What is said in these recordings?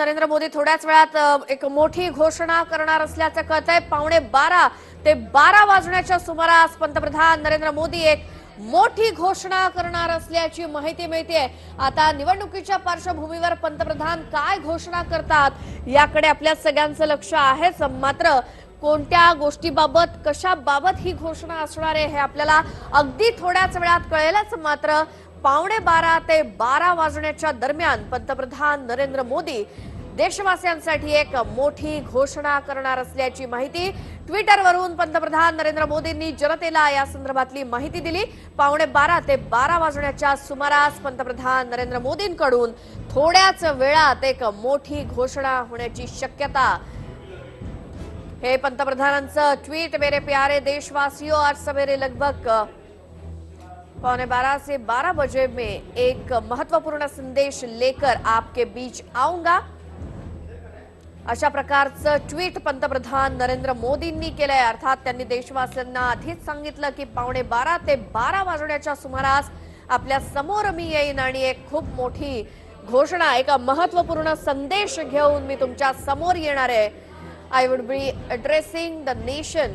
नरेंद्र मोदी थोड्याच वेळात एक मोठी घोषणा करणार असल्याचं कळतंय. पावणे बारा ते बारा वाजण्याच्या सुमारास पंतप्रधान नरेंद्र मोदी एक मोठी घोषणा करणार असल्याची माहिती मिळते आता निवडणुकीच्या पार्श्वभूमीवर पंतप्रधान काय घोषणा करतात याकडे आपल्या सगळ्यांचं लक्ष आहेच. मात्र कोणत्या गोष्टीबाबत कशाबाबत ही घोषणा असणार आहे हे आपल्याला अगदी थोड्याच वेळात कळेलच. मात्र पावणे बारा ते बारा वाजण्याच्या दरम्यान पंतप्रधान नरेंद्र मोदी देशवासियांसाठी एक मोठी घोषणा करणार असल्याची माहिती ट्विटरवरून पंतप्रधान नरेंद्र मोदींनी जनतेला या संदर्भातली माहिती दिली. पावणे बारा ते बारा वाजण्याच्या सुमारास पंतप्रधान नरेंद्र मोदींकडून थोड्याच वेळात एक मोठी घोषणा होण्याची शक्यता. हे पंतप्रधानांचं ट्वीट मेरे प्यारे देशवासियों आज सवेरे लगभग पौने बारह से बारह बजे में एक महत्त्वपूर्ण संदेश लेकर आपके बीच आऊंगा। अशा प्रकारचं ट्विट पंतप्रधान नरेंद्र मोदींनी केलंय. अर्थात त्यांनी देशवासियांना आधीच सांगितलं की पावणे बारा ते बारा वाजण्याच्या सुमारास आपल्यासमोर मी येईन आणि एक खूप मोठी घोषणा एका महत्त्वपूर्ण संदेश घेऊन मी तुमच्यासमोर येणार आहे. I would be addressing the nation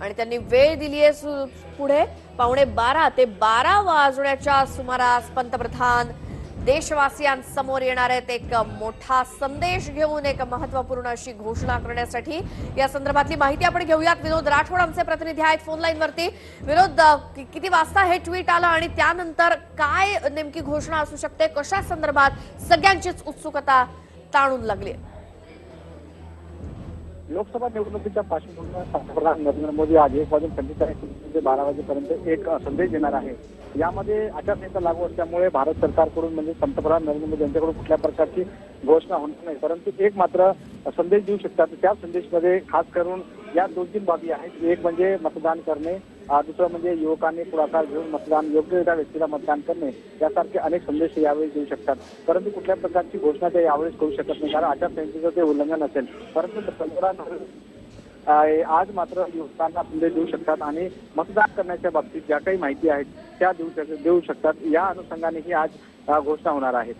आणि त्यांनी वेळ दिली आहे सु- पुढे. पावणे बारा ते बारा वाजण्याच्या सुमारास पंतप्रधान देशवासियांसमोर येणार आहेत एक मोठा संदेश घेऊन एक महत्त्वपूर्ण अशी घोषणा करण्यासाठी. या संदर्भातली माहिती आपण घेऊयात. विनोद राठोड आमचे प्रतिनिधी आहेत फोन लाईन वरती. विनोद किती वाजता हे ट्विट आलं आणि त्यानंतर काय नेमकी घोषणा असू शकते? कशा संदर्भात सगळ्यांचीच उत्सुकता ताणून लागली लोकसभा निवडणुकीच्या पार्श्वभूमीवर पंतप्रधान नरेंद्र मोदी आज एक वाजून पंचेचाळीस ते बारा वाजेपर्यंत एक संदेश देणार आहे. यामध्ये आचारसंहिता लागू असल्यामुळे भारत सरकारकडून म्हणजे पंतप्रधान नरेंद्र मोदी यांच्याकडून कुठल्या प्रकारची घोषणा होणार नाही. परंतु एक मात्र संदेश देऊ शकतात. त्या संदेशमध्ये खास करून या दोन तीन बाबी आहेत. एक म्हणजे मतदान करणे दुसरं म्हणजे युवकांनी पुढाकार घेऊन मतदान योग्य व्यक्तीला मतदान करणे यासारखे अनेक संदेश यावेळी देऊ शकतात. परंतु कुठल्या प्रकारची घोषणा ते यावेळेस करू शकत नाही कारण आचारसंहितेचं ते उल्लंघन असेल. परंतु पंतप्रधान आज मात्र युवकांना संदेश देऊ शकतात आणि मतदान करण्याच्या बाबतीत ज्या काही माहिती आहेत त्या देऊ शक- देऊ शकतात. या अनुषंगानेही आज घोषणा होणार आहे.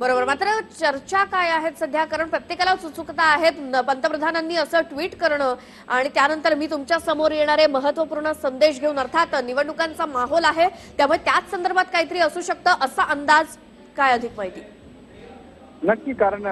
बरोबर. मात्र चर्चा काय आहेत सध्या? कारण प्रत्येकाला उत्सुकता आहेत. पंतप्रधानांनी असं ट्विट करणं आणि त्यानंतर मी तुमच्यासमोर येणारे महत्त्वपूर्ण संदेश घेऊन अर्थात निवडणुकांचा माहोल आहे. त्यामुळे त्याच संदर्भात काहीतरी असू शकतं असा अंदाज काय अधिक माहिती? नक्की कारण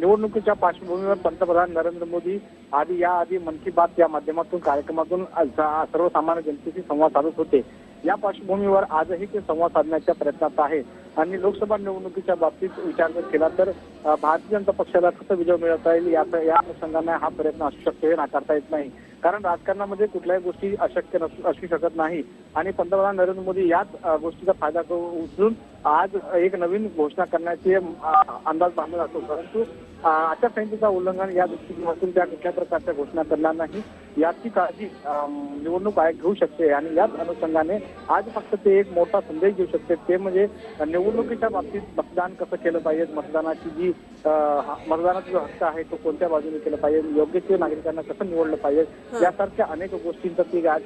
निवडणुकीच्या पार्श्वभूमीवर पंतप्रधान नरेंद्र मोदी आधी या आधी मन की बात या माध्यमातून कार्यक्रमातून सर्वसामान्य जनतेशी संवाद साधत होते. या पार्श्वभूमीवर आजही ते संवाद साधण्याच्या प्रयत्नात आहे. आणि लोकसभा निवडणुकीच्या बाबतीत विचार जर केला तर भारतीय जनता पक्षाला कसं विजय मिळवता येईल या या अनुषंगाने हा प्रयत्न असू शकतो हे नाकारता येत नाही. कारण राजकारणामध्ये कुठल्याही गोष्टी अशक्य नसू असू शकत नाही. आणि पंतप्रधान नरेंद्र मोदी याच गोष्टीचा फायदा उचलून आज एक नवीन घोषणा करण्याचे अंदाज बांधला जातो परंतु आचारसंहितेचा उल्लंघन या दृष्टिकोनातून त्या कुठल्या प्रकारच्या घोषणा करणार नाही याची काळजी निवडणूक आयोग घेऊ शकते आणि याच अनुषंगाने आज फक्त ते एक मोठा संदेश देऊ शकते. ते म्हणजे निवडणुकीच्या बाबतीत मतदान कसं केलं पाहिजे मतदानाची जी मतदानाचा जो हक्क आहे तो कोणत्या बाजूने केलं पाहिजे योग्य ते नागरिकांना कसं निवडलं पाहिजे यासारख्या अनेक गोष्टींचा ते आज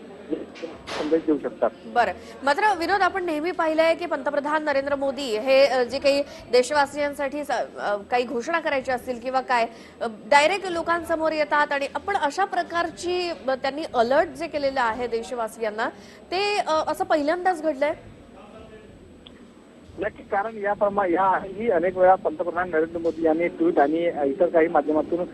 संदेश देऊ शकतात. बरं. मात्र विनोद आपण नेहमी पाहिलंय की पंतप्रधान नरेंद्र नरेंद्र मोदी हे जे काही देशवासियांसाठी काही घोषणा करायची असतील किंवा काय डायरेक्ट लोकांसमोर येतात आणि आपण अशा प्रकारची त्यांनी अलर्ट जे केलेलं आहे देशवासियांना ते असं पहिल्यांदाच घडलंय? नक्की कारण या याही या अनेक वेळा पंतप्रधान नरेंद्र मोदी यांनी ट्विट आणि इतर काही माध्यमातून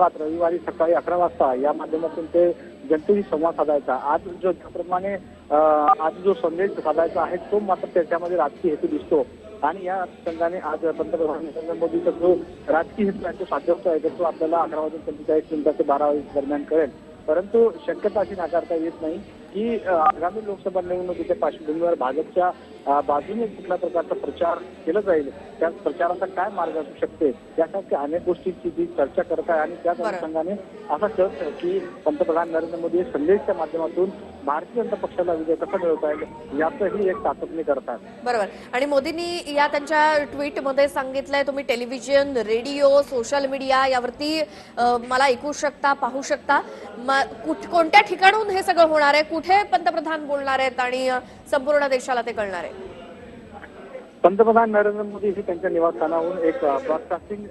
रविवारी सकाळी अकरा वाजता या माध्यमातून ते जनतेशी संवाद साधायचा. आज जो ज्याप्रमाणे आज जो संदेश साधायचा आहे तो मात्र त्याच्यामध्ये राजकीय हेतू दिसतो. आणि या संघाने आज पंतप्रधान नरेंद्र मोदीचा जो राजकीय हेतू आहे तो साध्य आहे तो आपल्याला अकरा वाजून पंचेचाळीस मिनिटं ते बारा वाजे दरम्यान कळेल. परंतु शक्यता अशी नाकारता येत नाही की आगामी लोकसभा निवडणुकीच्या पार्श्वभूमीवर भाजपच्या बाजूने कुठल्या प्रकारचा प्रचार केला जाईल त्या प्रचाराचा काय मार्ग असू शकते यासारख्या अनेक गोष्टींची जी चर्चा करत आहे आणि त्याच. अनुषंगाने असा कळत की पंतप्रधान नरेंद्र मोदी संदेशच्या माध्यमातून भारतीय जनता पक्षाला विजय कसा मिळवता येईल याचंही एक चाचपणी करतात बरोबर. आणि मोदींनी या त्यांच्या ट्विटमध्ये सांगितलंय तुम्ही टेलिव्हिजन रेडिओ सोशल मीडिया यावरती मला ऐकू शकता पाहू शकता. कोणत्या ठिकाणून हे सगळं होणार आहे कुठे पंतप्रधान बोलणार आहेत आणि संपूर्ण देशाला ते कळणार आहे. पंतप्रधान नरेंद्र मोदी हे त्यांच्या निवासस्थानाहून एक ब्रॉडकास्टिंग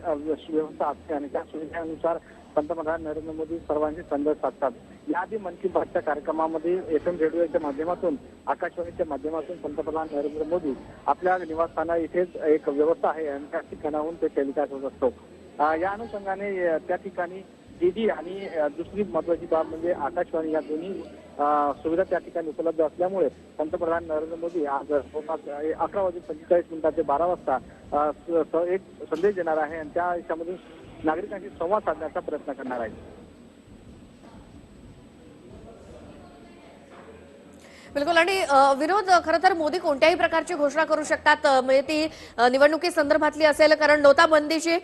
व्यवस्था असते आणि त्या सुविधेनुसार पंतप्रधान नरेंद्र मोदी सर्वांशी संदेश साधतात. याआधी मन की बातच्या कार्यक्रमामध्ये एफ एम रेडिओच्या माध्यमातून आकाशवाणीच्या माध्यमातून पंतप्रधान नरेंद्र मोदी आपल्या निवासस्थाना इथेच एक व्यवस्था आहे आणि त्या ठिकाणाहून ते टेलिकास्ट होत असतो. या अनुषंगाने त्या ठिकाणी डीडी आणि दुसरी महत्वाची बाब म्हणजे आकाशवाणी या दोन्ही सुविधा त्या ठिकाणी उपलब्ध असल्यामुळे पंतप्रधान नरेंद्र मोदी आज अकरा वाजून पंचेचाळीस मिनिटात ते बारा वाजता एक संदेश देणार आहे आणि त्या याच्यामधून नागरिकांशी संवाद साधण्याचा प्रयत्न करणार आहे. बिलकुल. आणि विनोद खरं तर मोदी कोणत्याही प्रकारची घोषणा करू शकतात? म्हणजे ती निवडणुकी संदर्भातली असेल कारण नोटाबंदीची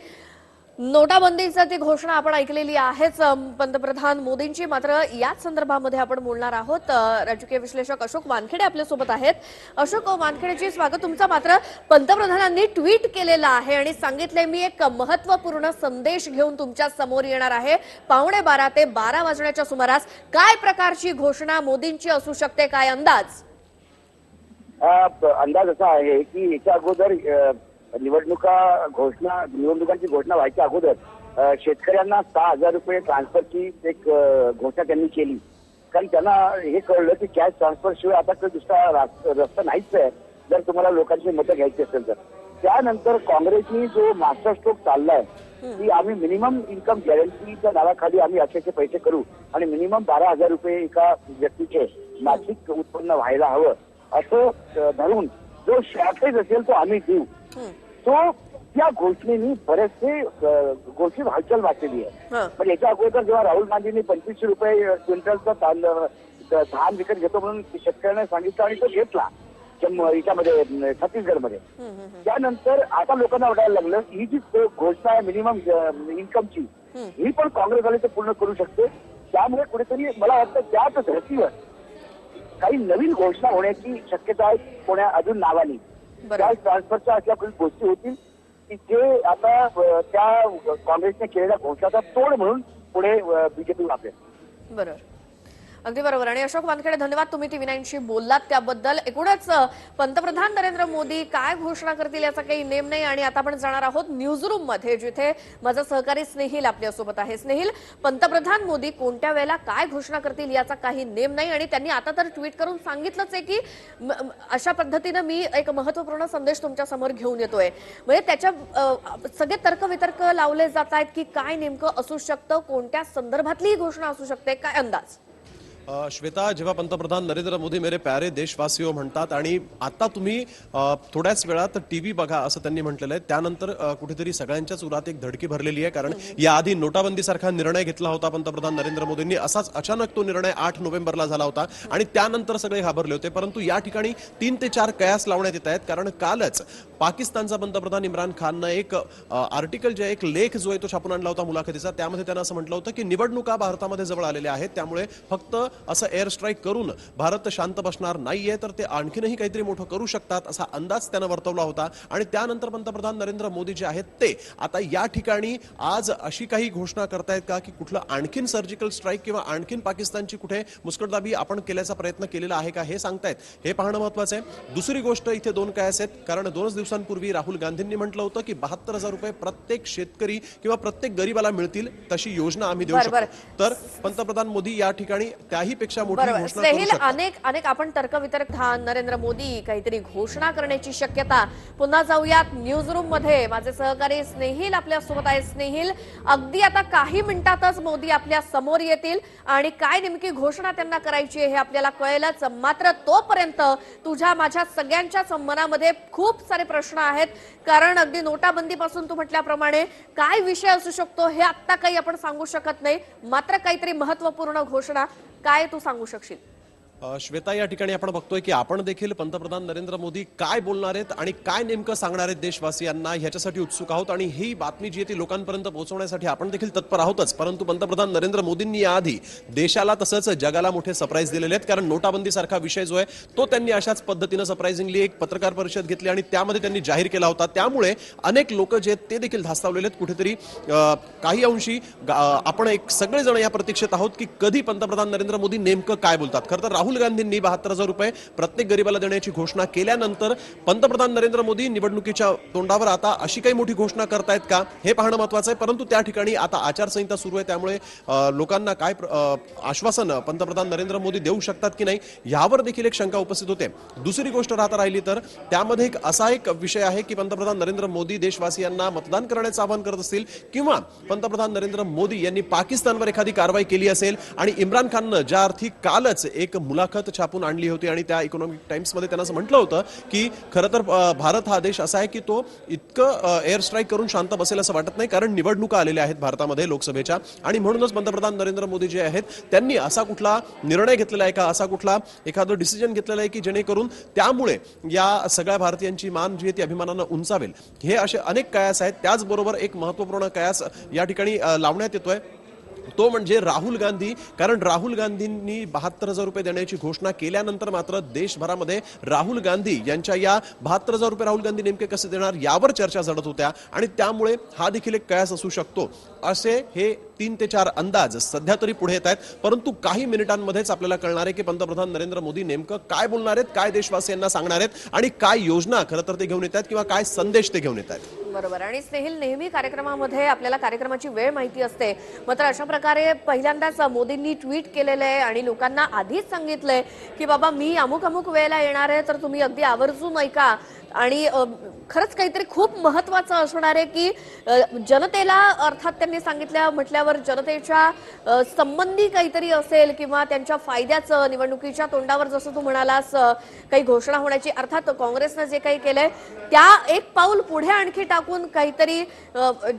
नोटाबंदीचा ती घोषणा आपण ऐकलेली आहेच पंतप्रधान मोदींची मात्र याच संदर्भामध्ये आपण बोलणार आहोत. राजकीय विश्लेषक अशोक वानखेडे आपल्यासोबत आहेत. अशोक वानखेडेची स्वागत तुमचा. मात्र पंतप्रधानांनी ट्विट केलेलं आहे आणि सांगितलंय मी एक महत्त्वपूर्ण संदेश घेऊन तुमच्यासमोर येणार आहे. पावणे बारा ते बारा वाजण्याच्या सुमारास काय प्रकारची घोषणा मोदींची असू शकते? काय अंदाज? अंदाज असा आहे की याच्या अगोदर निवडणुका घोषणा निवडणुकांची घोषणा व्हायच्या अगोदर शेतकऱ्यांना सहा हजार रुपये ट्रान्सफरची एक घोषणा त्यांनी केली. कारण त्यांना हे कळलं की कॅश ट्रान्सफर शिवाय आता काही दुसरा रास- रस्ता नाहीच आहे जर तुम्हाला लोकांची मतं घ्यायची असेल तर. त्यानंतर काँग्रेसनी जो मास्टर स्ट्रोक चाललाय की आम्ही मिनिमम इन्कम गॅरंटीच्या नावाखाली आम्ही अक्षरशे पैसे करू आणि मिनिमम बारा हजार रुपये एका व्यक्तीचे मासिक उत्पन्न व्हायला हवं. असं धरून जो शॉर्टेज असेल तो आम्ही देऊ. तो त्या घोषणेनी बरेचसे गोष्टी हालचाल वाचलेली आहे. पण याच्या अगोदर जेव्हा राहुल गांधींनी पंचवीसशे रुपये क्विंटलचा धान विकत घेतो म्हणून शेतकऱ्यांना सांगितलं आणि तो घेतला याच्यामध्ये छत्तीसगडमध्ये. त्यानंतर आता लोकांना वाटायला लागलं ही जी घोषणा आहे मिनिमम इन्कमची हं. ही पण काँग्रेसवाले ते पूर्ण करू शकते त्यामुळे कुठेतरी मला वाटतं त्याच धर्तीवर काही नवीन घोषणा होण्याची शक्यता आहे कोण्या अजून नावानी कॅश ट्रान्सफरच्या अशा काही गोष्टी होतील की जे आता त्या काँग्रेसने केलेल्या घोषणाचा तोड म्हणून पुढे बीजेपी वापरेल. बरोबर अगदी बरोबर. आणि अशोक वानखेडे धन्यवाद तुम्ही टीव्ही नाईनशी बोललात त्याबद्दल. एकूणच पंतप्रधान नरेंद्र मोदी काय घोषणा करतील याचा काही नेम नाही आणि आता आपण जाणार आहोत न्यूजरूममध्ये जिथे माझा सहकारी स्नेहिल आपल्यासोबत आहे. स्नेहिल पंतप्रधान मोदी कोणत्या वेळेला काय घोषणा करतील याचा काही नेम नाही आणि त्यांनी आता तर ट्विट करून सांगितलंच आहे की अशा पद्धतीनं मी एक महत्त्वपूर्ण संदेश तुमच्यासमोर घेऊन येतोय. म्हणजे त्याच्या सगळे तर्कवितर्क लावले जात आहेत की काय नेमकं असू शकतं कोणत्या संदर्भातली ही घोषणा असू शकते काय अंदाज? श्वेता जेव्हा पंतप्रधान नरेंद्र मोदी मेरे प्यारे देशवासियो म्हणतात आणि आता तुम्ही थोड्याच वेळात टीव्ही बघा असं त्यांनी म्हटलेलं आहे. त्यानंतर कुठेतरी सगळ्यांच्याच उरात एक धडकी भरलेली आहे. कारण याआधी नोटाबंदीसारखा निर्णय घेतला होता पंतप्रधान नरेंद्र मोदींनी. असाच अचानक तो निर्णय आठ नोव्हेंबरला झाला होता आणि त्यानंतर सगळे घाबरले होते. परंतु या ठिकाणी तीन ते चार कयास लावण्यात येत आहेत. कारण कालच पाकिस्तानचा पंतप्रधान इम्रान खाननं एक आर्टिकल जे आहे, एक लेख जो आहे तो छापून आणला होता मुलाखतीचा. त्यामध्ये त्यानं असं म्हटलं होतं की निवडणुका भारतामध्ये जवळ आलेल्या आहेत. त्यामुळे फक्त असं एअर स्ट्राईक करून भारत शांत बसणार नाहीये तर ते आणखीनही काहीतरी मोठं करू शकतात असा अंदाज त्यानं वर्तवला होता. आणि त्यानंतर पंतप्रधान नरेंद्र मोदी जे आहेत ते. आता या ठिकाणी आज अशी काही घोषणा करतायत का की कुठलं आणखीन सर्जिकल स्ट्राईक किंवा आणखीन पाकिस्तानची कुठे मुस्कटदाबी आपण केल्याचा प्रयत्न केलेला आहे का हे सांगतायत. हे पाहणं महत्वाचं आहे. दुसरी गोष्ट इथे दोन काय आहेत कारण दोनच दिवसांपूर्वी राहुल गांधींनी म्हटलं होतं की बहात्तर हजार रुपये प्रत्येक शेतकरी किंवा प्रत्येक गरीबाला मिळतील तशी योजना आम्ही देऊ. शकतो. तर पंतप्रधान मोदी या ठिकाणी त्याही पेक्षा मोठी बरोबर. घोषणा करू स्नेहिल शकतात अनेक अनेक आपण तर्कवितर्क हा नरेंद्र मोदी काहीतरी घोषणा करण्याची शक्यता. पुन्हा जाऊयात न्यूज रूममध्ये माझे सहकारी स्नेहिल आपल्यासोबत आहे स्नेहिल अगदी आता काही मिनिटातच मोदी आपल्यासमोर येतील आणि काय नेमकी घोषणा त्यांना करायची आहे हे आपल्याला कळेलच. मात्र तोपर्यंत तुझ्या माझ्या सगळ्यांच्याच मनामध्ये खूप सारे प्रश्न आहेत. कारण अगदी नोटाबंदीपासून तू म्हटल्याप्रमाणे काय विषय असू शकतो हे आत्ता काही आपण सांगू शकत नाही. मात्र काहीतरी महत्त्वपूर्ण घोषणा काय तू सांगू शकशील? श्वेता या ठिकाणी आपण बघतोय की आपण देखील पंतप्रधान नरेंद्र मोदी काय बोलणार आहेत आणि काय नेमकं सांगणार आहेत देशवासियांना ह्याच्यासाठी उत्सुक आहोत आणि ही बातमी जी आहे ती लोकांपर्यंत पोहोचवण्यासाठी आपण देखील तत्पर आहोतच. परंतु पंतप्रधान नरेंद्र मोदींनी याआधी देशाला तसंच जगाला मोठे सरप्राईज दिलेले आहेत कारण नोटाबंदीसारखा विषय जो आहे तो त्यांनी अशाच पद्धतीनं सरप्राईझिंगली एक पत्रकार परिषद घेतली आणि त्यामध्ये त्यांनी जाहीर केला होता. त्यामुळे अनेक लोक जे आहेत ते देखील धास्तावलेले आहेत. कुठेतरी काही अंशी आपण एक सगळेजण या प्रतीक्षेत आहोत की कधी पंतप्रधान नरेंद्र मोदी नेमकं काय बोलतात. खरं तर राहुल गांधींनी बहात्तर हजार रुपये प्रत्येक गरिबाला देण्याची घोषणा केल्यानंतर पंतप्रधान नरेंद्र मोदी निवडणुकीच्या तोंडावर आता अशी काही मोठी घोषणा करतायत का? हे पाहणं महत्वाचं आहे. परंतु त्या ठिकाणी आता आचारसंहिता सुरू आहे. त्यामुळे लोकांना काय आश्वासनं आश्वासन पंतप्रधान नरेंद्र मोदी देऊ शकतात की नाही यावर देखील एक शंका उपस्थित होते. दुसरी गोष्ट राहता राहिली तर त्यामध्ये एक असा एक विषय आहे की पंतप्रधान नरेंद्र मोदी देशवासियांना मतदान करण्याचं आवाहन करत असतील किंवा पंतप्रधान नरेंद्र मोदी यांनी पाकिस्तानवर एखादी कारवाई केली असेल आणि इम्रान खाननं ज्या अर्थी कालच एक मुलाखत छापून आणली होती आणि त्या इकॉनॉमिक टाइम्समध्ये त्यांना असं म्हटलं होतं की खरं तर भारत हा देश असा आहे की तो इतकं एअर स्ट्राईक करून शांत बसेल असं वाटत नाही. कारण निवडणुका आलेल्या आहेत भारतामध्ये लोकसभेच्या. आणि म्हणूनच पंतप्रधान नरेंद्र मोदी जे आहेत त्यांनी असा कुठला निर्णय घेतलेला आहे का? असा कुठला एखादं डिसिजन घेतलेलं आहे की जेणेकरून त्यामुळे या सगळ्या भारतीयांची मान जी आहे ती अभिमानानं उंचावेल? हे असे अनेक कयास आहेत. त्याचबरोबर एक महत्त्वपूर्ण कयास या ठिकाणी लावण्यात येतोय. तो म्हणजे राहुल गांधी. कारण राहुल गांधींनी बहात्तर हजार रुपये देण्याची घोषणा केल्यानंतर मात्र देशभरामध्ये राहुल गांधी यांच्या या बहात्तर हजार रुपये राहुल गांधी नेमके कसे देणार यावर चर्चा झडत होत्या. आणि त्यामुळे हा देखील एक कयास असू शकतो. असे हे तीन ते चार अंदाज सध्या तरी पुढे येत आहेत. परंतु काही मिनिटांमध्येच आपल्याला कळणार आहे की पंतप्रधान नरेंद्र मोदी नेमकं काय बोलणार आहेत काय देशवासियांना सांगणार आहेत आणि काय योजना खरं तर ते घेऊन येत आहेत किंवा काय संदेश ते घेऊन येत आहेत. बरोबर. आणि स्नेहिल नेहमी कार्यक्रमामध्ये आपल्याला कार्यक्रमाची वेळ माहिती असते. मात्र अशा प्रकारे पहिल्यांदाच मोदींनी ट्विट केलेलं आहे आणि लोकांना आधीच सांगितलंय की बाबा मी अमुक अमुक वेळेला येणार आहे तर तुम्ही अगदी आवर्जून ऐका. आणि खरंच काहीतरी खूप महत्वाचं असणार आहे की जनतेला अर्थात त्यांनी सांगितल्या म्हटल्यावर जनतेच्या संबंधी काहीतरी असेल किंवा त्यांच्या फायद्याचं निवडणुकीच्या तोंडावर जसं तू म्हणालास काही घोषणा होण्याची अर्थात काँग्रेसनं जे काही केलंय त्या एक पाऊल पुढे आणखी टाकून काहीतरी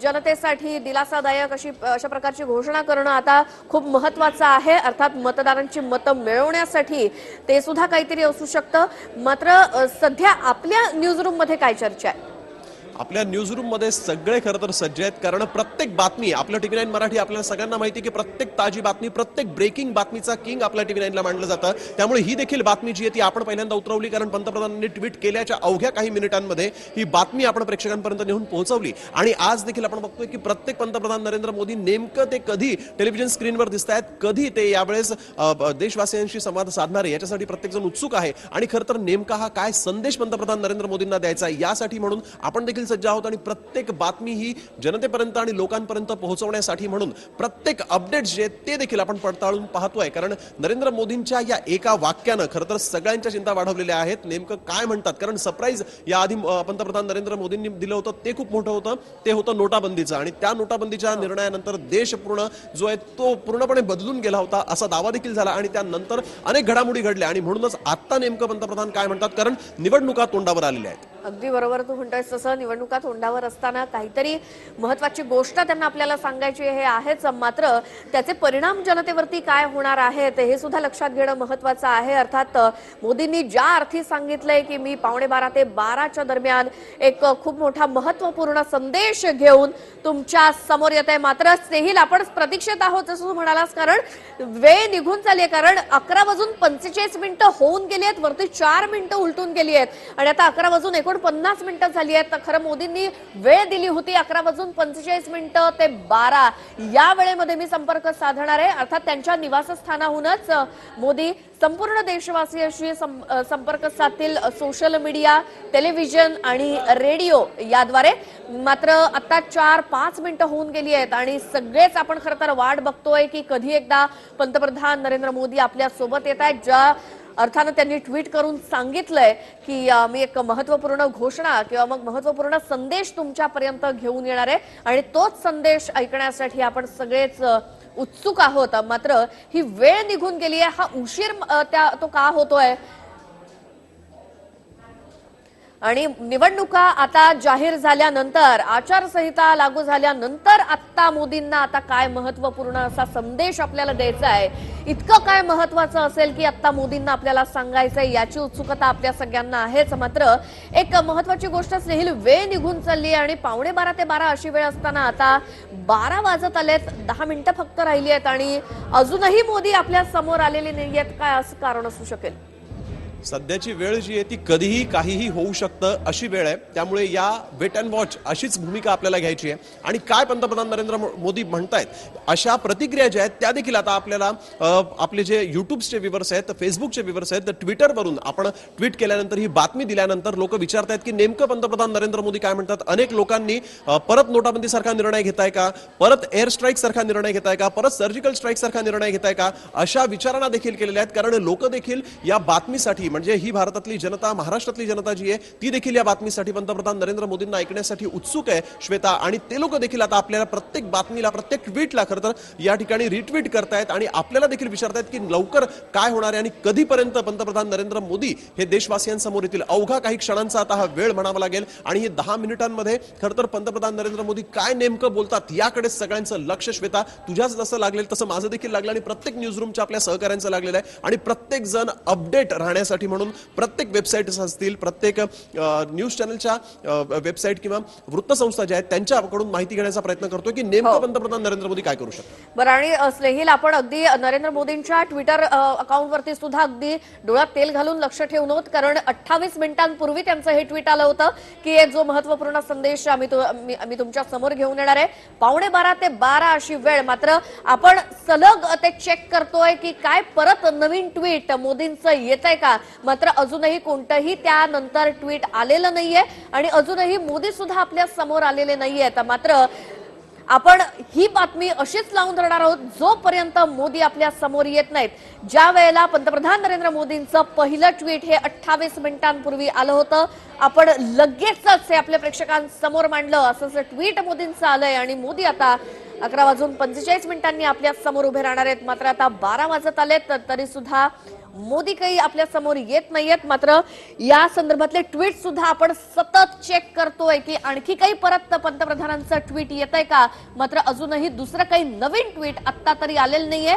जनतेसाठी दिलासादायक अशी अशा प्रकारची घोषणा करणं आता खूप महत्वाचं आहे. अर्थात मतदारांची मतं मिळवण्यासाठी ते सुद्धा काहीतरी असू शकतं. मात्र सध्या आपल्या न्यूजरूममध्ये काय चर्चा आहे? आपल्या न्यूजरूममध्ये सगळे खरं तर सज्ज आहेत. कारण प्रत्येक बातमी आपल्या टीव्ही नाईन मराठी आपल्याला सगळ्यांना माहिती आहे की प्रत्येक ताजी बातमी प्रत्येक ब्रेकिंग बातमीचा किंग आपल्या टीव्ही नाईनला मांडलं जातं. त्यामुळे ही देखील बातमी जी आहे ती आपण पहिल्यांदा उतरवली कारण पंतप्रधानांनी ट्विट केल्याच्या अवघ्या काही मिनिटांमध्ये ही बातमी आपण प्रेक्षकांपर्यंत नेऊन पोहोचवली. आणि आज देखील आपण बघतोय की प्रत्येक पंतप्रधान नरेंद्र मोदी नेमकं ते कधी टेलिव्हिजन स्क्रीनवर दिसत आहेत कधी ते यावेळेस देशवासियांशी संवाद साधणार आहे याच्यासाठी प्रत्येकजण उत्सुक आहे. आणि खरं तर नेमका हा काय संदेश पंतप्रधान नरेंद्र मोदींना द्यायचा यासाठी म्हणून आपण देखील सज्ज आहोत आणि प्रत्येक बातमी ही जनतेपर्यंत आणि लोकांपर्यंत पोहोचवण्यासाठी म्हणून प्रत्येक अपडेट जे ते देखील आपण पडताळून पाहतोय. कारण नरेंद्र मोदींच्या या एका वाक्यानं खरं तर सगळ्यांच्या चिंता वाढवलेल्या आहेत. नेमकं काय म्हणतात? कारण सरप्राईज या आधी अ, पंतप्रधान नरेंद्र मोदींनी दिलं होतं. ते खूप मोठं होतं. ते होतं नोटाबंदीचं. आणि त्या नोटाबंदीच्या निर्णयानंतर देश पूर्ण जो आहे तो पूर्णपणे बदलून गेला होता असा दावा देखील झाला आणि त्यानंतर अनेक घडामोडी घडल्या. आणि म्हणूनच आता नेमकं पंतप्रधान काय म्हणतात? कारण निवडणुका तोंडावर आलेल्या आहेत. अगदी बरोबर तू म्हणतोयस तसं. निवडणुका तोंडावर असताना काहीतरी महत्वाची गोष्ट त्यांना आपल्याला सांगायची हे आहेच. मात्र त्याचे परिणाम जनतेवरती काय होणार आहेत हे सुद्धा लक्षात घेणं महत्वाचं आहे. अर्थात मोदींनी ज्या अर्थी सांगितलंय की मी पावणे बारा ते बाराच्या दरम्यान एक खूप मोठा महत्त्वपूर्ण संदेश घेऊन तुमच्यासमोर येत आहे मात्र सेहील आपण प्रतीक्षेत आहोत जसं तू म्हणालास. कारण वेळ निघून चालली आहे. कारण अकरा वाजून पंचेचाळीस मिनिटं होऊन गेली आहेत. वरती चार मिनिटं उलटून गेली आहेत. आणि आता अकरा वाजून पन्नास मिनिटं झाली आहेत. तर खरं मोदींनी वेळ दिली होती अकरा वाजून पंचेचाळीस मिनिटं ते बारा. या वेळेमध्ये मी संपर्क साधणार आहे. अर्थात त्यांच्या निवासस्थानाहूनच मोदी संपूर्ण देशवासियांशी सं- संपर्क साधतील. सोशल मीडिया टेलिव्हिजन आणि रेडिओ याद्वारे. मात्र आता चार पाच मिनिटं होऊन गेली आहेत आणि सगळेच आपण खरं तर वाट बघतोय की कधी एकदा पंतप्रधान नरेंद्र मोदी आपल्यासोबत येत आहेत. ज्या अर्थानं त्यांनी ट्विट करून सांगितलंय की मी एक महत्त्वपूर्ण घोषणा किंवा मग महत्त्वपूर्ण संदेश तुमच्यापर्यंत घेऊन येणार आहे. आणि तोच संदेश ऐकण्यासाठी आपण सगळेच उत्सुक आहोत. मात्र ही वेळ निघून गेली आहे हा उशीर त्या तो का होतोय? आणि निवडणुका आता जाहीर झाल्यानंतर आचारसंहिता लागू झाल्यानंतर आत्ता मोदींना आता काय महत्त्वपूर्ण असा संदेश आपल्याला द्यायचा आहे? इतकं काय महत्वाचं असेल की आत्ता मोदींना आपल्याला सांगायचंय याची उत्सुकता आपल्या सगळ्यांना आहेच. मात्र एक महत्वाची गोष्ट स्नेहिल वेळ निघून चालली आहे आणि पावणे बारा ते बारा अशी वेळ असताना आता बारा वाजत आलेत दहा मिनिटं फक्त राहिली आहेत आणि अजूनही मोदी आपल्यासमोर आलेले आहेत काय असं कारण असू शकेल? सध्याची वेळ जी आहे ती कधीही काहीही होऊ शकतं अशी वेळ आहे. त्यामुळे या वेट अँड वॉच अशीच भूमिका आपल्याला घ्यायची आहे. आणि काय पंतप्रधान नरेंद्र मो- मोदी म्हणतायत अशा प्रतिक्रिया ज्या आहेत त्या देखील आता आपल्याला आपले जे युट्यूबचे व्ह्युअर्स आहेत फेसबुकचे व्ह्युअर्स आहेत तर ट्विटरवरून आपण ट्विट केल्यानंतर ही बातमी दिल्यानंतर लोक विचारतायत की नेमकं पंतप्रधान नरेंद्र मोदी काय म्हणतात? अनेक लोकांनी परत नोटाबंदी सारखा निर्णय घेताय का? परत एअर स्ट्राईक सारखा निर्णय घेताय का? परत सर्जिकल स्ट्राईक सारखा निर्णय घेताय का? अशा विचारणा देखील केलेल्या आहेत. कारण लोक देखील या बातमीसाठी म्हणजे ही भारतातली जनता महाराष्ट्रातली जनता जी आहे ती देखील या बातमीसाठी पंतप्रधान नरेंद्र मोदींना ऐकण्यासाठी उत्सुक आहे. श्वेता आणि ते लोक देखील आता आपल्याला प्रत्येक बातमीला प्रत्येक ट्विटला खरं तर या ठिकाणी रिट्विट करतायत आणि आपल्याला देखील विचारतायत की लवकर काय होणार आहे आणि कधीपर्यंत पंतप्रधान नरेंद्र मोदी हे देशवासियांसमोर येतील. अवघा काही क्षणांचा आता हा वेळ म्हणावा लागेल आणि हे दहा मिनिटांमध्ये खरं तर पंतप्रधान नरेंद्र मोदी काय नेमकं बोलतात याकडे सगळ्यांचं लक्ष श्वेता तुझ्याच जसं लागलेल तसं माझं देखील लागलं आणि प्रत्येक न्यूज रूमच्या आपल्या सहकाऱ्यांचं लागलेलं आहे. आणि प्रत्येक जण अपडेट राहण्यासाठी म्हणून प्रत्येक वेबसाईट असतील प्रत्येक न्यूज चॅनलच्या वेबसाईट किंवा वृत्तसंस्था ज्या आहेत त्यांच्याकडून माहिती घेण्याचा प्रयत्न करतोय की नेमकं हो. पंतप्रधान नरेंद्र मोदी काय करू शकतात. बरं आणि स्नेहिल आपण अगदी नरेंद्र मोदींच्या ट्विटर अकाउंटवरती सुद्धा अगदी डोळ्यात तेल घालून लक्ष ठेवून आहोत कारण अठ्ठावीस मिनिटांपूर्वी त्यांचं हे ट्विट आलं होतं की एक जो महत्त्वपूर्ण संदेश आम्ही आम्ही तुमच्यासमोर घेऊन येणार आहे. पावणे बारा ते बारा अशी वेळ मात्र आपण सलग ते चेक करतोय की काय परत नवीन ट्विट मोदींचं येत आहे का? मात्र अजूनही कोणतंही त्यानंतर ट्विट आलेलं नाहीये आणि अजूनही मोदी सुद्धा आपल्यासमोर आलेले नाहीयेत मात्र आपण ही बातमी अशीच लावून धरणार आहोत जोपर्यंत मोदी आपल्यासमोर येत नाहीत. ज्या वेळेला पंतप्रधान नरेंद्र मोदींचं पहिलं ट्विट हे अठ्ठावीस मिनिटांपूर्वी आलं होतं आपण लगेचच हे आपल्या प्रेक्षकांसमोर मांडलं. असं असं ट्विट मोदींचं आलंय आणि मोदी आता अकरा वाजून पंचेचाळीस मिनिटांनी आपल्यासमोर उभे राहणार आहेत. मात्र आता बारा वाजत आलेत तरी सुद्धा मोदी काही आपल्यासमोर येत नाहीयेत. मात्र या संदर्भातले ट्विट सुद्धा आपण सतत चेक करतोय की आणखी काही परत पंतप्रधानांचं ट्विट येत आहे का? मात्र अजूनही दुसरं काही नवीन ट्विट आत्ता तरी आलेलं नाहीये.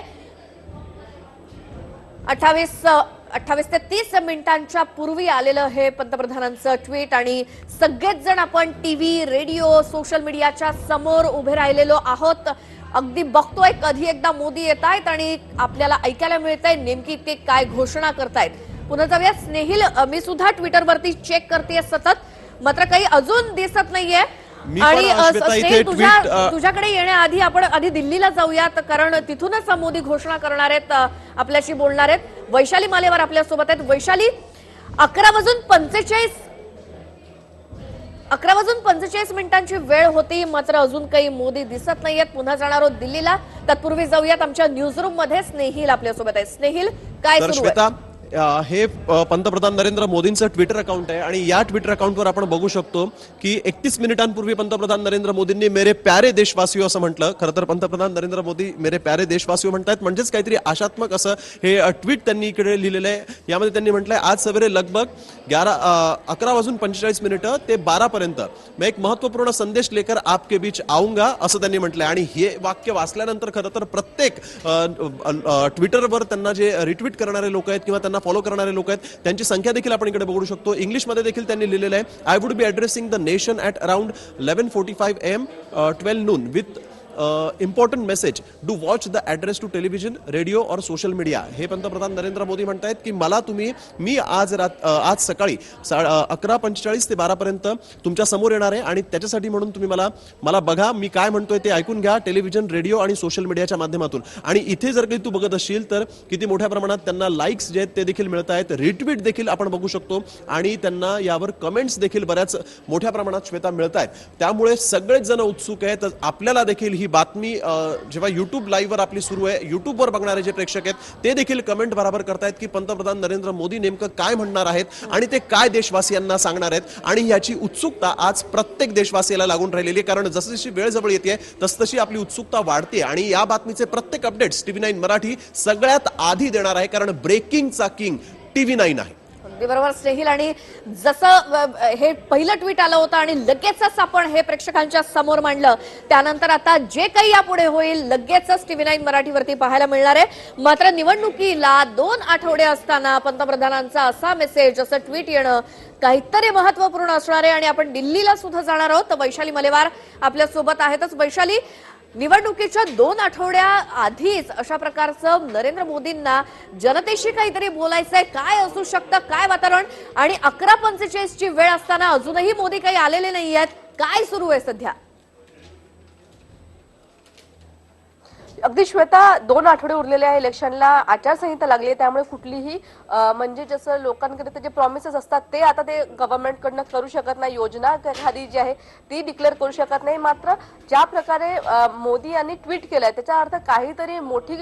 अठ्ठावीस अठ्ठावीस ते तीस मिनिटांच्या पूर्वी आलेलं हे पंतप्रधानांचं ट्विट आणि सगळेच जण आपण टीव्ही रेडिओ सोशल मीडियाच्या समोर उभे राहिलेलो आहोत. अगदी बघतोय कधी एकदा मोदी येत आहेत आणि आपल्याला ऐकायला मिळत आहे नेमकी ते काय घोषणा करतायत. पुन्हा जाऊया. स्नेहिल मी सुद्धा ट्विटरवरती चेक करते सतत. मात्र काही अजून दिसत नाहीये. आणि तुझ्या तुझ्याकडे येण्याआधी आपण आधी दिल्लीला जाऊयात कारण तिथूनच मोदी घोषणा करणार आहेत आपल्याशी बोलणार आहेत. वैशाली मालेवर आपल्यासोबत आहेत. वैशाली अकरा वाजून पंचेचाळीस अकरा वाजून पंचेचाळीस मिनिटांची वेळ होती मात्र अजून काही मोदी दिसत नाहीयेत. पुन्हा जाणार आहोत दिल्लीला. तत्पूर्वी जाऊयात आमच्या न्यूज रूममध्ये. स्नेहिल आपल्यासोबत आहे. स्नेहिल काय सुरू हे पंतप्रधान नरेंद्र मोदींचं ट्विटर अकाउंट आहे आणि या ट्विटर अकाउंटवर आपण बघू शकतो की एकतीस मिनिटांपूर्वी पंतप्रधान नरेंद्र मोदींनी मेरे प्यारे देशवासियो असं म्हटलं. खरं तर पंतप्रधान नरेंद्र मोदी मेरे प्यारे देशवासियो म्हणतायत. म्हणजेच काहीतरी आशात्मक असं हे ट्विट त्यांनी इकडे लिहिलेलं आहे. यामध्ये त्यांनी म्हटलंय आज सवेरे लगभग ग्यारा अकरा वाजून पंचेचाळीस मिनिटं ते बारा पर्यंत एक महत्त्वपूर्ण संदेश लेकर आपके बीच आऊंगा असं त्यांनी म्हटलंय. आणि हे वाक्य वाचल्यानंतर खरं तर प्रत्येक ट्विटरवर त्यांना जे रिट्विट करणारे लोक आहेत किंवा त्यांना फॉलो करणारे लोक आहेत. त्यांची संख्या देखील आपण इकडे बघू शकतो. इंग्लिशमध्ये देखील त्यांनी लिहिलेलं आहे. I would be addressing the nation at around eleven forty five AM twelve noon with important message do watch the address to television radio और सोशल मीडिया हे पंतप्रधान नरेंद्र मोदी म्हणतायत की मला तुम्ही मी आज रात आज सकाळी सा- अकरा पंचेचाळीस ते बारापर्यंत तुमच्यासमोर येणार आहे आणि त्याच्यासाठी म्हणून तुम्ही मला मला बघा मी काय म्हणतोय ते ऐकून घ्या टेलिव्हिजन रेडिओ आणि सोशल मीडियाच्या माध्यमातून. आणि इथे जर काही तू बघत असशील तर किती मोठ्या प्रमाणात त्यांना लाईक्स जे आहेत ते देखील मिळत आहेत रिट्विट देखील आपण बघू शकतो आणि त्यांना यावर कमेंट्स देखील बऱ्याच मोठ्या प्रमाणात श्वेता मिळत आहेत त्यामुळे सगळेच जण उत्सुक आहेत आपल्याला देखील ही बातमी जेव्हा युट्यूब लाईव्हवर आपली सुरू आहे युट्यूबवर बघणारे जे प्रेक्षक आहेत ते देखील कमेंट बराबर करतायत की पंतप्रधान नरेंद्र मोदी नेमकं काय म्हणणार आहेत आणि ते काय देशवासियांना सांगणार आहेत आणि याची उत्सुकता आज प्रत्येक देशवासियाला लागून राहिलेली आहे. कारण जसजशी वेळ जवळ येते तसतशी आपली उत्सुकता वाढते आणि या बातमीचे प्रत्येक अपडेट्स टीव्ही नाईन मराठी सगळ्यात आधी देणार आहे कारण ब्रेकिंगचा किंग टीव्ही नाईन आहे. अगदी बरोबर स्नेहिल आणि जसं हे पहिलं ट्विट आलं होतं आणि लगेचच आपण हे प्रेक्षकांच्या समोर मांडलं. त्यानंतर आता जे काही यापुढे होईल लगेचच टीव्ही नाईन मराठीवरती पाहायला मिळणार आहे. मात्र निवडणुकीला दोन आठवडे असताना पंतप्रधानांचा असा मेसेज असं ट्विट येणं काहीतरी महत्त्वपूर्ण असणार आहे. आणि आपण दिल्लीला सुद्धा जाणार आहोत. तर वैशाली मलेवार आपल्यासोबत आहेतच. वैशाली निवडणुकीच्या दोन आठवड्या आधीच अशा प्रकारचं नरेंद्र मोदींना जनतेशी काहीतरी बोलायचंय. काय असू शकतं? काय वातावरण? आणि अकरा पंचेचाळीसची वेळ असताना अजूनही मोदी काही आलेले नाही आहेत काय सुरू आहे सध्या? अगदी श्वेता दोन आठवडे उरलेले आहे इलेक्शनला. आचारसंहिता लागली आहे त्यामुळे कुठलीही म्हणजे जसं लोकांकडे जे प्रॉमिसेस असतात ते आता ते गव्हर्नमेंटकडनं करू शकत नाही. योजना एखादी जी आहे ती डिक्लेअर करू शकत नाही. मात्र ज्या प्रकारे मोदी यांनी ट्विट केलंय त्याचा अर्थ काहीतरी मोठी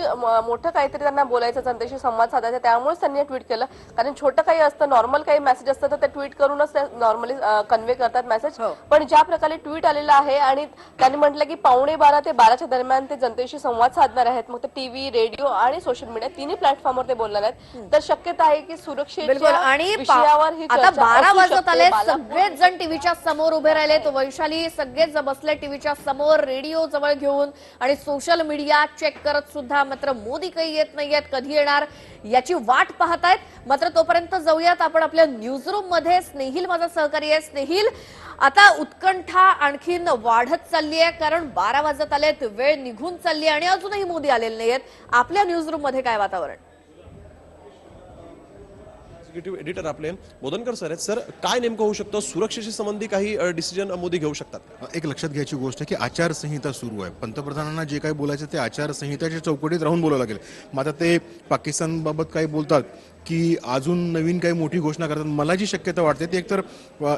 मोठं काहीतरी त्यांना बोलायचं जनतेशी संवाद साधायचा त्यामुळेच त्यांनी ट्विट केलं. कारण छोटं काही असतं नॉर्मल काही मेसेज असतं तर ते ट्विट करूनच ते नॉर्मली कन्वे करतात मेसेज हो. पण ज्या प्रकारे ट्विट आलेलं आहे आणि त्यांनी म्हटलं की पावणे बारा ते बाराच्या दरम्यान ते जनतेशी संवाद साधणार आहेत. मग ते टीव्ही रेडिओ आणि सोशल मीडिया तिन्ही प्लॅटफॉर्मवर ते बोलणार आहेत. तर शक्यता आहे की सुरक्षेच्या आणि विषयावर ही आता बारा वाजत. आले सगळेच जण टीव्हीच्या समोर उभे राहिले तो वैशाली सगळेच बसले टीव्हीच्या समोर रेडिओ जवळ घेऊन. आणि सोशल मीडिया चेक करत सुद्धा मात्र मोदी काही येत नाहीयेत. कधी येणार? याची वाट पाहतायत. मात्र तोपर्यंत जाऊयात आपण आपल्या न्यूजरूममध्ये स्नेहिल माझा सहकारी आहे. स्नेहिल आता उत्कंठा आणखीन वाढत चालली आहे कारण बारा वाजत आलेत. वेळ निघून चालली आहे आणि अजूनही मोदी आलेले नाहीयेत. आपल्या न्यूजरूममध्ये काय वातावरण? एक्झिक्युटिव्ह एडिटर आपले बोधनकर सर आहेत. सर काय नेमकं होऊ शकतं? सुरक्षेशी संबंधी काही डिसिजन मोदी घेऊ शकतात? एक लक्षात घ्यायची गोष्ट आहे की आचारसंहिता सुरू आहे. पंतप्रधानांना जे काही बोलायचं ते आचारसंहिताच्या चौकटीत राहून बोलावं लागेल. मग आता ते पाकिस्तानबाबत काही बोलतात. की अजून नवीन काही मोठी घोषणा करतात. मला जी शक्यता वाटते ती एकतर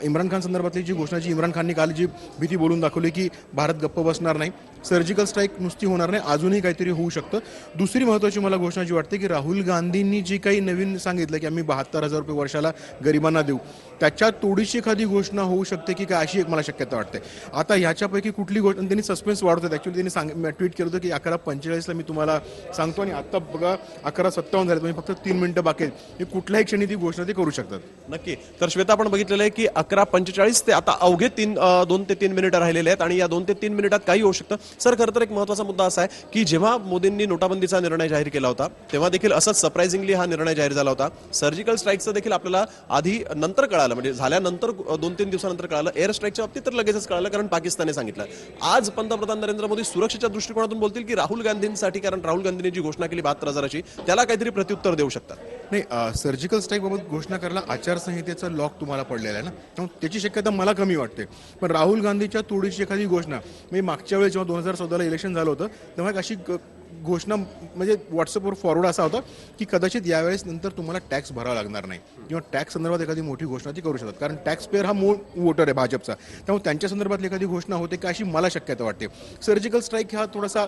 इम्रान खान संदर्भातली जी घोषणा जी इम्रान खानने काल जी भीती बोलून दाखवली की भारत गप्प बसणार नाही सर्जिकल स्ट्राईक नुसती होणार नाही अजूनही काहीतरी होऊ शकतं. दुसरी महत्त्वाची मला घोषणा जी वाटते की राहुल गांधींनी जी काही नवीन सांगितलं की आम्ही बहात्तर हजार रुपये वर्षाला गरिबांना देऊ त्याच्या तोडीची एखादी घोषणा होऊ शकते की काय अशी एक मला शक्यता वाटते. आता ह्याच्यापैकी कुठली गोष्ट त्यांनी सस्पेन्स वाढवतात ॲक्च्युली त्यांनी सांग ट्विट केलं होतं की अकरा पंचेचाळीसला मी तुम्हाला सांगतो आणि आता बघा अकरा सत्तावन्न झाले तुम्ही फक्त तीन मिनिटं बाकी आहेत. हे कुठल्याही क्षणी ती घोषणा ते करू शकतात. नक्की. तर श्वेता आपण बघितलेलं आहे की अकरा पंचेचाळीस ते आता अवघे तीन दोन ते तीन मिनिटं राहिलेले आहेत आणि या दोन ते तीन मिनिटात काही होऊ शकतं. सर खरं तर एक महत्त्वाचा मुद्दा असा आहे की जेव्हा मोदींनी नोटाबंदीचा निर्णय जाहीर केला होता तेव्हा देखील असंच सरप्राइझिंगली हा निर्णय जाहीर झाला होता. सर्जिकल स्ट्राईकचा देखील आपल्याला आधी नंतर कळालं. म्हणजे झाल्यानंतर दोन तीन दिवसानंतर कळालं. एअर स्ट्राईकच्या बाबतीत तर लगेचच कळालं कारण पाकिस्तानने सांगितलं. आज पंतप्रधान नरेंद्र मोदी सुरक्षेच्या दृष्टिकोनातून बोलतील की राहुल गांधींसाठी कारण राहुल गांधींनी जी घोषणा केली बहात्तर हजाराची त्याला काहीतरी प्रत्युत्तर देऊ शकतात. नाही सर्जिकल स्ट्राईकबाबत घोषणा करायला आचारसंहितेचा लॉक तुम्हाला पडलेला आहे ना? त्यामुळे त्याची शक्यता मला कमी वाटते. पण राहुल गांधीच्या तोडीची एखादी घोषणा म्हणजे मागच्या वेळेस जेव्हा दोन हजार चौदाला इलेक्शन झालं होतं तेव्हा एक अशी घोषणा म्हणजे व्हॉट्सअपवर फॉरवर्ड असा होता की कदाचित यावेळेस नंतर तुम्हाला टॅक्स भरावा लागणार नाही. किंवा टॅक्स संदर्भात एखादी मोठी घोषणा ती करू शकतात. कारण टॅक्स पेअर हा मूळ वोटर आहे भाजपचा. त्यामुळे त्यांच्या संदर्भातली एखादी घोषणा होते का अशी मला शक्यता वाटते. सर्जिकल स्ट्राईक हा थोडासा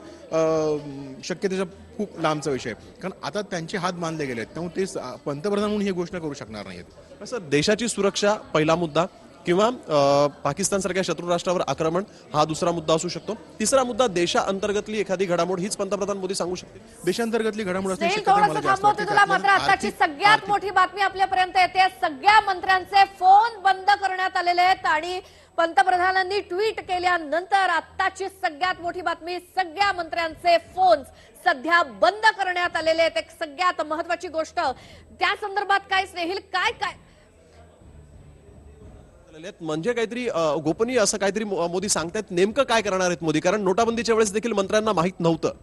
शक्यतेचा खूप लांबचा विषय आहे. कारण आता त्यांचे हात बांधले गेले आहेत त्यामुळे ते स- पंतप्रधान म्हणून ही घोषणा करू शकणार नाहीत. सर देशाची सुरक्षा पहिला मुद्दा. किंवा अ, पाकिस्तानसारख्या शत्रू राष्ट्रावर आक्रमण हा दुसरा मुद्दा असू शकतो. तिसरा मुद्दा देशाअंतर्गतली एखादी घडामोड हीच पंतप्रधान मोदी सांगू शकते देशांतर्गतली घडामोड सगळ्यात मोठी बातमी आपल्यापर्यंत येते सगळ्या मंत्र्यांचे फोन बंद करण्यात आलेले आहेत आणि पंतप्रधानांनी ट्विट केल्यानंतर आत्ताची सगळ्यात मोठी बातमी सगळ्या मंत्र्यांचे फोन सध्या बंद करण्यात आलेले आहेत. एक सगळ्यात महत्वाची गोष्ट त्या संदर्भात काय स्नेहिल काय काय आहेत. म्हणजे काहीतरी गोपनीय असं काहीतरी मोदी सांगतायत. नेमकं काय करणार आहेत मोदी? कारण नोटाबंदीच्या वेळेस देखील मंत्र्यांना माहीत नव्हतं.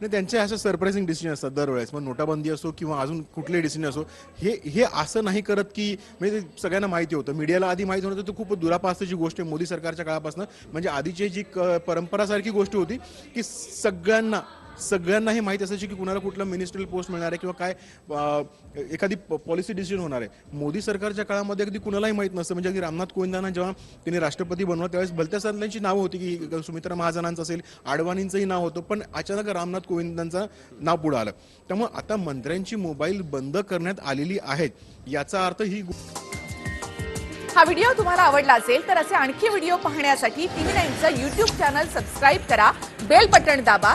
नाही त्यांचे असं सरप्राईझिंग डिसिजन असतात दरवेळेस. मग नोटाबंदी असो किंवा अजून कुठले डिसिजन असो हे हे असं नाही करत की म्हणजे सगळ्यांना माहिती होतं. मीडियाला आधी माहिती होतं तर खूप दुरापास्तची गोष्ट आहे मोदी सरकारच्या काळापासून. म्हणजे आधीची जी क- परंपरासारखी गोष्ट होती की सगळ्यांना सगळ्यांना हे माहिती असायची की कुणाला कुठलं मिनिस्ट्रियल पोस्ट मिळणार आहे किंवा काय एखादी पॉलिसी डिसिजन होणार आहे. मोदी सरकारच्या काळामध्ये अगदी कुणालाही माहीत नसतं. म्हणजे अगदी रामनाथ कोविंदांना जेव्हा त्यांनी राष्ट्रपती बनवला त्यावेळेस भलत्या सरांची नावं होती की सुमित्रा महाजनांचं असेल आडवाणींचंही नाव होतं पण अचानक रामनाथ कोविंदांचं नाव पुढं आलं. त्यामुळे आता मंत्र्यांची मोबाईल बंद करण्यात आलेली आहेत. याचा अर्थ ही हा व्हिडिओ तुम्हाला आवडला असेल तर असे आणखी व्हिडिओ पाहण्यासाठी टीव्ही नाईनचं युट्यूब चॅनल सबस्क्राईब करा. बेल बटन दाबा.